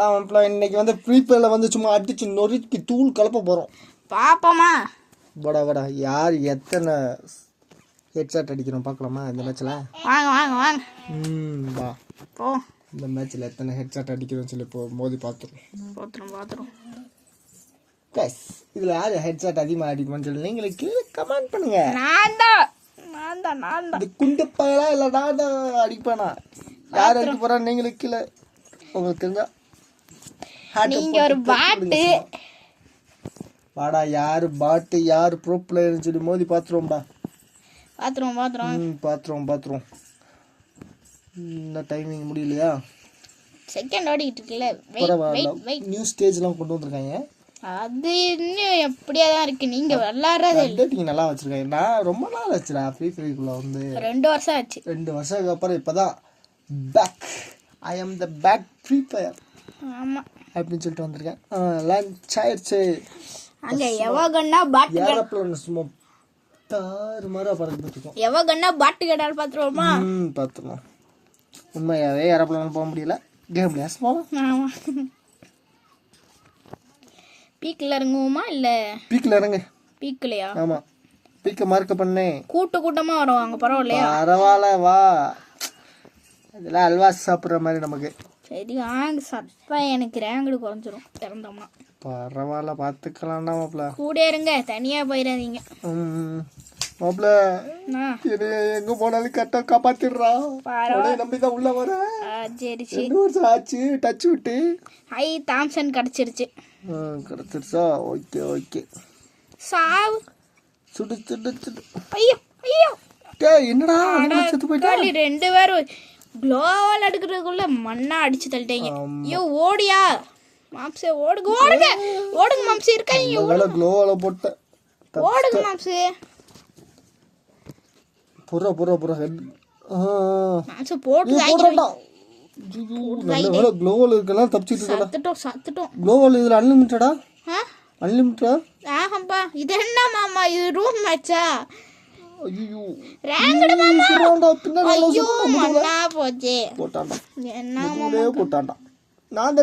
அவன் இன்னைக்கு வந்து ஃப்ரீ ஃபயரில் வந்து சும்மா அடிச்சு நொறுக்கி தூள் கலப்ப போகிறோம் பாப்போமா? படா படா யார் எத்தனை ஹெட்ஷாட் அடிக்கிறோம் பார்க்கலாமா இந்த மேட்ச்சில் வாங்க வாங்க வாங்க. ம் வா. போ. இந்த மேட்ச்சில் எத்தனை ஹெட்ஷாட் அடிக்கிறோம்னு சொல்லி இப்போ மோதி பார்த்துருவோம் பாத்துரும் பாத்துரும் கைஸ் இதில் யார் ஹெட்ஷாட் அதிகமாக அடிக்குமான்னு சொல்லி நீங்களே கீழே கமெண்ட் பண்ணுங்க. நான் தான். நான் தான் நான் தான். குண்டு பயலா இல்லை நான் தான் அடிப்பேனா? யார் அடிக்க போறா நீங்களே கீழே. உங்களுக்கு தெரிஞ்சா நீங்க ஒரு பாட்டு. வாடா யாரு பாட்டு யாரு ப்ரோ பிளேயர்னு சொல்லி மோதி பார்த்துருவோம்டா பாத்துரும் பாத்துரும் ம் பார்த்துருவோம் பார்த்துருவோம் இந்த டைமிங் முடியலையா? செகண்ட் ஓடிக்கிட்டு இருக்குல்ல. வெயிட் வெயிட் நியூ ஸ்டேஜ்லாம் கொண்டு வந்திருக்காங்க. அது இன்னும் எப்படியா தான் இருக்கு. நீங்க விளாடுறது அப்டேட்டிங் நல்லா வச்சிருக்காங்க. நான் ரொம்ப நாள் ஆச்சுடா ஃப்ரீ ஃபயருக்குள்ள வந்து. ரெண்டு வருஷம் ஆச்சு. ரெண்டு வருஷத்துக்கு அப்புறம் இப்போதான் back I am the back free fire ஆமா. அப்படின்னு சொல்லிட்டு வந்திருக்கேன். லஞ்ச் ஆயிடுச்சு. அங்க எவகன்னா பாட்டு ஏரோப்ளேன் சும்மா தாறு மாதிரி பறந்துட்டு இருக்கோம் எவகன்னா பாட்டு கேட்டால் பாத்துருவோமா? ம் பார்த்துருவோம் உண்மையாகவே ஏரோப்ளேன் போக முடியல. கேம் பிளேஸ் போகலாம் ஆமா. பீக்கில் இறங்குவோமா இல்ல? பீக்கில் இறங்கு. பீக்கலையா ஆமாம் பீக்கை மார்க்க பண்ணேன் கூட்ட கூட்டமா வரும் அங்க பரவாயில்லையா? பரவாயில்ல வா. இதெல்லாம் அல்வா சாப்பிட்ற மாதிரி நமக்கு. சரி வாங்க சப்பா எனக்கு ரேங்கடு குறைஞ்சிரும். திறந்தோம்னா. பரவாயில்ல பார்த்துக்கலாம்டா மாப்பிள்ள கூட இருங்க தனியா போயிடாதீங்க. மாப்பிள்ள எங்கே போனாலும் கரெக்டாக காப்பாற்றிடுறா பரவா- உடனே நம்பி தான் உள்ளே வரேன் ஆ, சரி சரி. ஆச்சு டச் விட்டு. ஐ தாம்சன் கிடச்சிருச்சு. கிடச்சிருச்சா? Okay okay. சாவு. சுடு சுடு சுடு. ஐயோ ஐயோ. டேய் என்னடா? செத்து போயிட்டா? ரெண்டு பேரும் குளோவால் எடுக்கிறதுக்குள்ள மண்ணா அடிச்சு தள்ளிட்டீங்க. ஐயோ ஓடியா? மாம்சே ஓடுங்க ஓடுங்க. ஓடுங்க மாம்சே இருக்காங்க வேலை க்ளோவில் போட்டேன். ஓடுங்க மாம்சே. புறா புறா புறா ஹெட் மாம்சே போட்டு போடுறான்டா. ஐயோ, நல்ல வேலை க்ளோவில் இருக்கலாம் தப்பிச்சிட்டு சத்துட்டோம் சத்துட்டோம். க்ளோவில் இதில் அன்லிமிட்டடா அன்லிமிட்டடா ஆஹம்பா இது என்ன மாமா? இது ரூம் மேட்சா ஐயோ ரேங்கடு மாமா சுடுறான்டா பின்னாடி ஐயோ மண்ணா போச்சே போட்டான்டா என்ன போட்டான்டா நான் அந்த